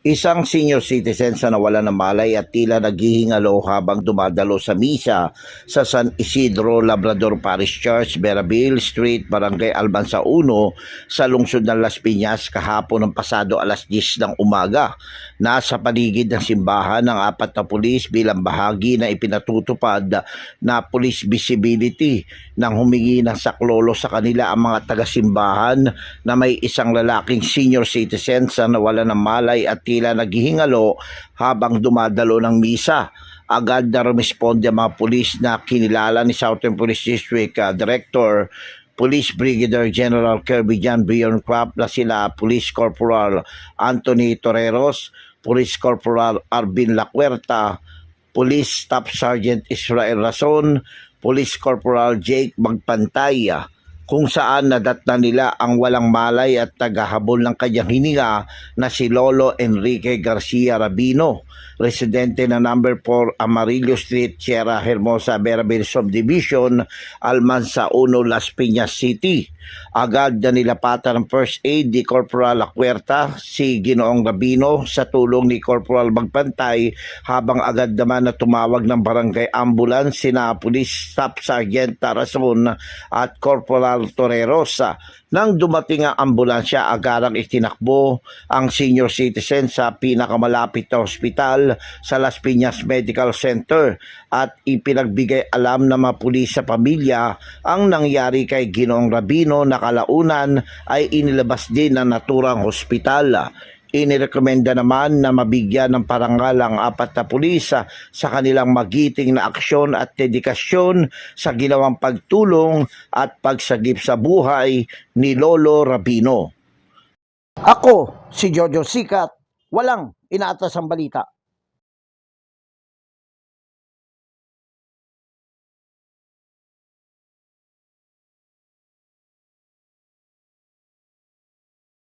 Isang senior citizen sa nawala ng malay at tila naghihingalo habang dumadalo sa misa sa San Isidro Labrador Parish Church, Beraville Street, Barangay Albansa 1 sa lungsod ng Las Piñas kahapon ng pasado alas 10 ng umaga. Nasa paligid ng simbahan ng apat na pulis bilang bahagi na ipinatutupad na police visibility nang humingi ng saklolo sa kanila ang mga taga-simbahan na may isang lalaking senior citizen sa nawala ng malay at tila naghihingalo habang dumadalo ng misa. Agad na rumisponde ang mga pulis na kinilala ni Southern Police District uh, Director Police Brigadier General Kirby John Craft na sila Police Corporal Anthony Toreros, Police Corporal Arvin Lacuerta, Police Staff Sergeant Israel Rason, Police Corporal Jake Magpantaya, kung saan nadatna nila ang walang malay at tagahabol ng kanyang hininga na si Lolo Enrique Garcia Rabino, residente na number 4 Amarillo Street, Sierra Hermosa, Beraville Subdivision, Almansa 1, Las Piñas City. Agad na nilapatan ng first aid ni Corporal Acuerta si Ginoong Rabino sa tulong ni Corporal Magpantay habang agad naman na tumawag ng barangay ambulance sina Police Staff Sergeant Tarason at Corporal Toreros. Nang dumating ang ambulansya, agarang itinakbo ang senior citizen sa pinakamalapit na ospital sa Las Piñas Medical Center at ipinagbigay alam ng mga pulis sa pamilya ang nangyari kay Ginoong Rabino na kalaunan ay inilabas din ng naturang hospital. Inirekomenda naman na mabigyan ng parangal ang apat na pulis sa kanilang magiting na aksyon at dedikasyon sa ginawang pagtulong at pagsagip sa buhay ni Lolo Rabino. Ako, si Jojo Sikat, walang inaatas ang balita.